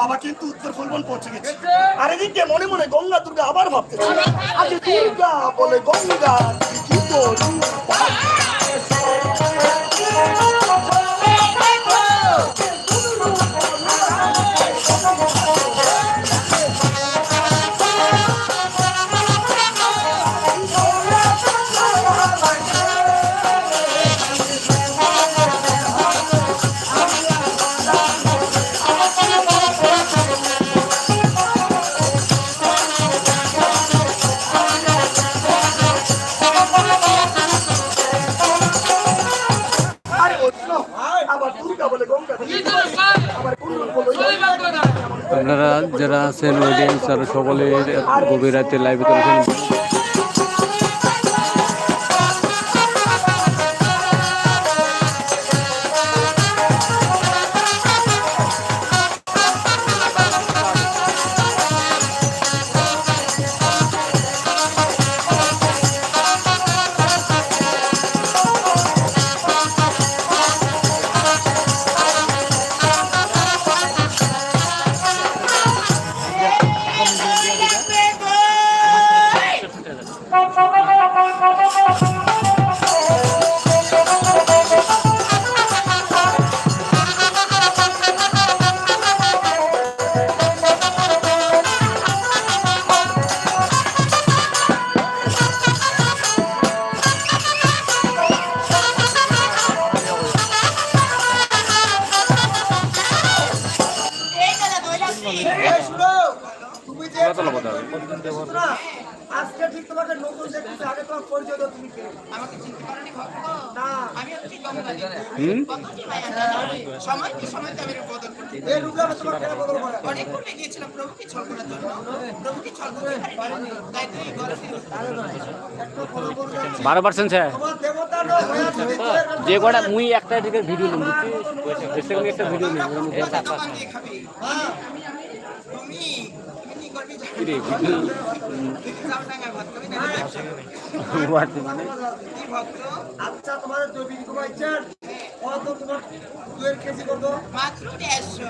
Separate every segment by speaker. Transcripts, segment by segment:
Speaker 1: বাবা কিন্তু উত্তর ফলবন পৌঁছে গেছে। আর এদিকে মনে মনে গঙ্গা দুর্গা আবার ভাবতেছে। আগে দুর্গা বলে গঙ্গা, কি
Speaker 2: আছেন অডিয়েন্স আর সকলের গভীর রাতে লাইভ করেছেন।
Speaker 3: Let's hey, তুমি যে না, আজকে ঠিক তোমাকে নতুন দেখতেছি আগে তোমার পরিচয় দাও তুমি
Speaker 4: আমাকে চিনতে পারোনি
Speaker 3: না।
Speaker 4: আমি হচ্ছি গঙ্গাধর
Speaker 2: হুম?
Speaker 4: সময় কি সময় আমি বদল করতে
Speaker 3: এই রূপটা তোমার কেন বদল করে।
Speaker 4: অনেক পূর্বে গিয়েছিলাম প্রভুকে ছল করার জন্য? প্রভুকে ছল করতে পারিনি? তাই তো এই গরমে
Speaker 3: একটা বড় বড় যাচ্ছে।
Speaker 2: বারো পার্সেন্ট স্যার
Speaker 3: হয়ে
Speaker 2: যে কটা মুই একটা দিকে ভিডিও একটা ভিডিও
Speaker 4: তুমি
Speaker 3: আচ্ছা তোমাদের জৈবিক ঘুমাইছেন কত তোমার দুয়ের কেজি কত?
Speaker 4: মাত্র দেড়শো।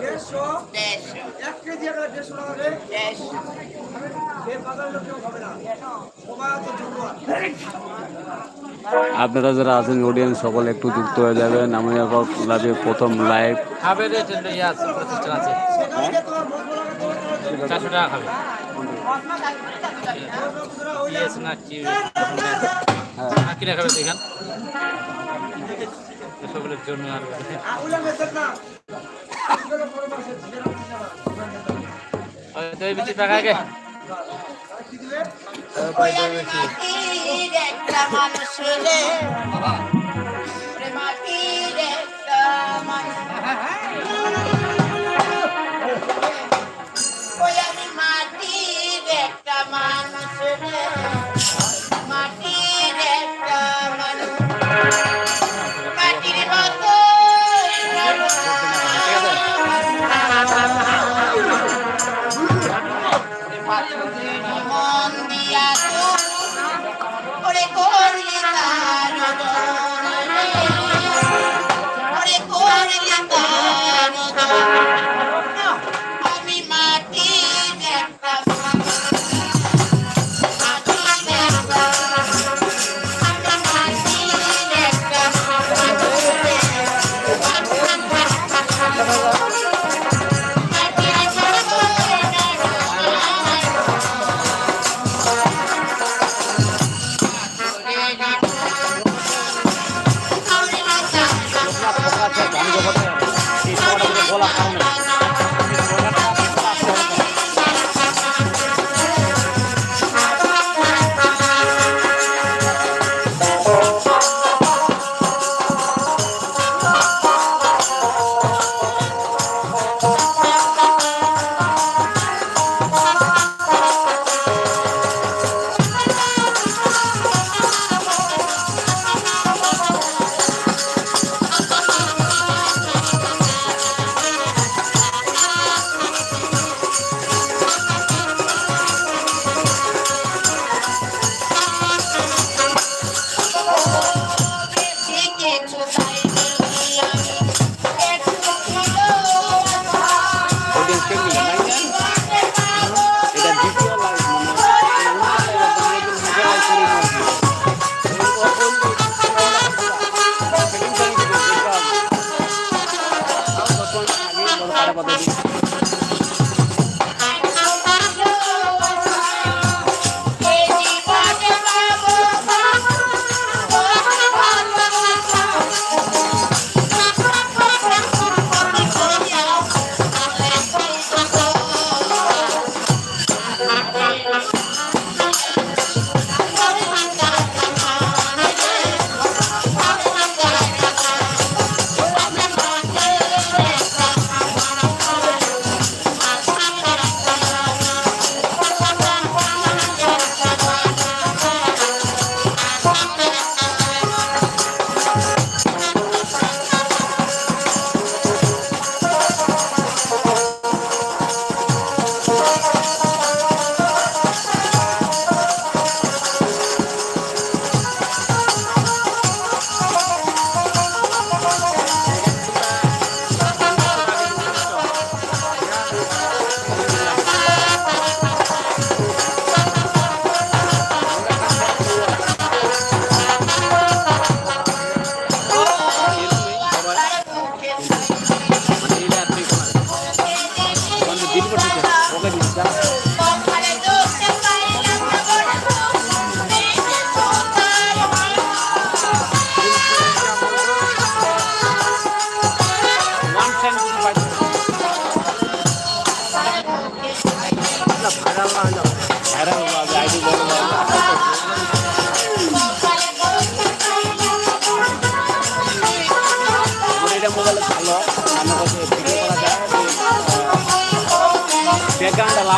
Speaker 3: দেড়শো?
Speaker 4: দেড়শো।
Speaker 3: এক কেজি একটা দেড়শো টাকা রে।
Speaker 4: দেড়শো।
Speaker 3: এর বাজার লোক কেউ হবে না। সবাই তো ঝুঁকো
Speaker 2: আপনারা যারা আছেন অডিয়েন্স সকলে একটু যুক্ত হয়ে যাবেন। আমি এখন লাইভে প্রথম লাইভ
Speaker 5: ইয়ে আছে প্রতিষ্ঠান আছে
Speaker 3: সেখানে তোমার মশলা
Speaker 5: চারশো টাকা খাবে। না কি না কিনে খাবে সেখান সকলের জন্য আর দই বিচি টাকা আগে।
Speaker 4: মানুষ তার আমি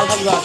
Speaker 2: লাল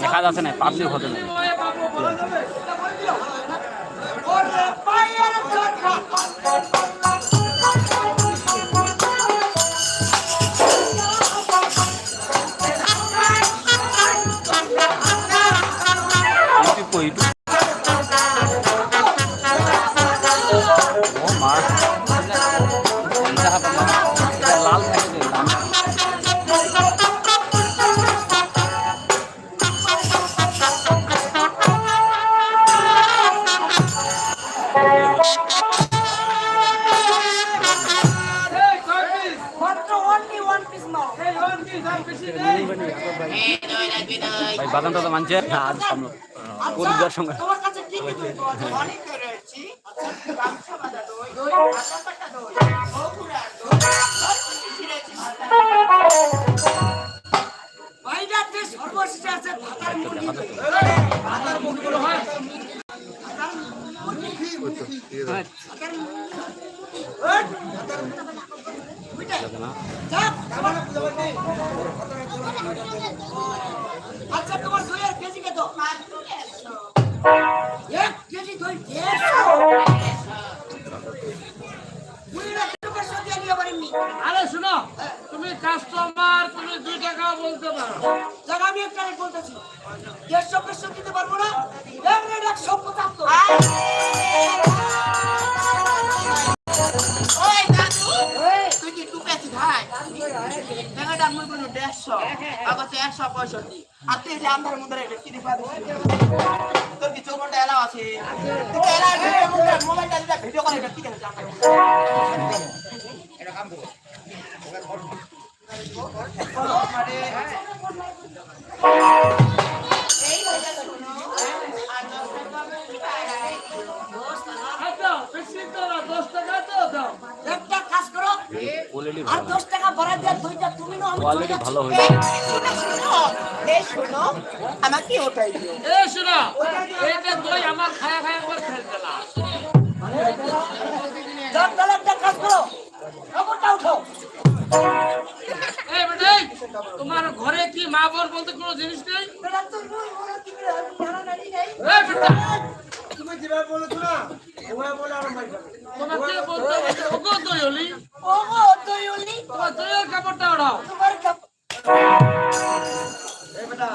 Speaker 2: দেখি যাচ্ছে না পাবলিক হতে না
Speaker 6: পায়ের দই
Speaker 4: সব কিছু রয়েছে
Speaker 6: বাইরাতে সর্বশেষে আছে ভাতার মুরগি ভাতার মুরগি হয়। ভাতার মুরগি।
Speaker 4: টাকাটা মুই কোনো দেড়শো আবার তো একশো পঁয়ষট্টি আর তুই যে আন্ধার মধ্যে রেখে কি দিবা তোর কি চৌকনটা এলাও আছে মোবাইলটা দিটা ভিডিও করে কি দেখে এটা কাম করো
Speaker 5: আচ্ছা
Speaker 6: আর
Speaker 2: ভালো।
Speaker 6: দশ টাকা বাড়া দিয়ে দুইটা তুমি নাও আমি
Speaker 2: কোয়ালিটি ভালো হয়েছে
Speaker 4: শোনো শোনো এই শোনো আমাকে ওটাই দিও।
Speaker 5: এ শোনো এইটা দই আমার খায়া খায়া একবার ফেল দিলা
Speaker 6: যাক, তাহলে কাজ করো। কাপড়টা উঠাও
Speaker 5: এই বেটাই তোমার ঘরে কি মা বোন বলতে কোনো জিনিস নেই?
Speaker 6: বেটা তুই বল, কি জানা জানি
Speaker 5: এই বেটা।
Speaker 3: তুমি যেভাবে বলেছ না ওভাবে বলে আরও।
Speaker 5: তোমাকে বলতে? ওগো
Speaker 6: ওগো,
Speaker 5: তোমার দইয়ের কাপড়টা ওড়াও।
Speaker 6: তোমার
Speaker 3: বেটা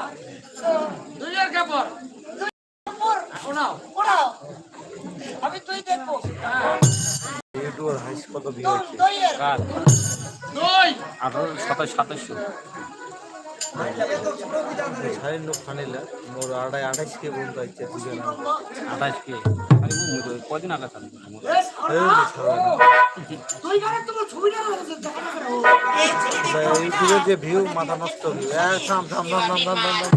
Speaker 5: কাপড়
Speaker 6: কাপড়,
Speaker 5: ওড়াও।
Speaker 6: ওড়াও। আমি তুই দেখব।
Speaker 3: ইউটিউবার হাইস কত ভিউ
Speaker 2: কার
Speaker 5: দই।
Speaker 3: সাড়ে নৌ খানিলা মোর আড়াই আঠাইশ কে বলতে ইচ্ছে দুজন
Speaker 2: আঠাশ কে। কদিন আগে।
Speaker 3: ইউটিউবের যে ভিউ মাথা নষ্ট ভিউ থাম থাম থাম থাম থাম থাম থাম।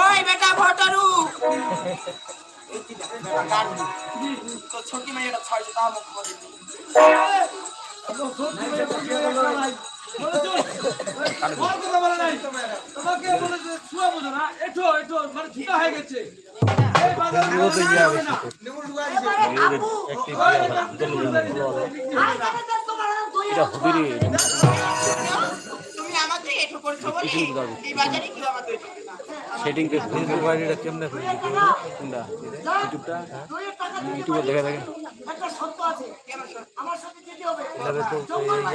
Speaker 4: ওই বেটা ভটরু তো ছোটি মেয়েটা ছয়শো টাকা মুখ করে
Speaker 7: তোমাকে বলেছে শুয়া বোঝো না এঠো এঠো মানে ছুটা হয়ে গেছে এই বাজারে হবে রে ওই বেটা,
Speaker 6: এটা হবিরে।
Speaker 4: তুমি আমাকে এঠো করছ বলে এই বাজারে কেউ আমার দই খাবে না।
Speaker 6: সেটিং কে ফেসবুক আইডিটা কেমনে খুলবি কোনটা? ইউটিউবটা? ইউটিউবে দেখা দেখে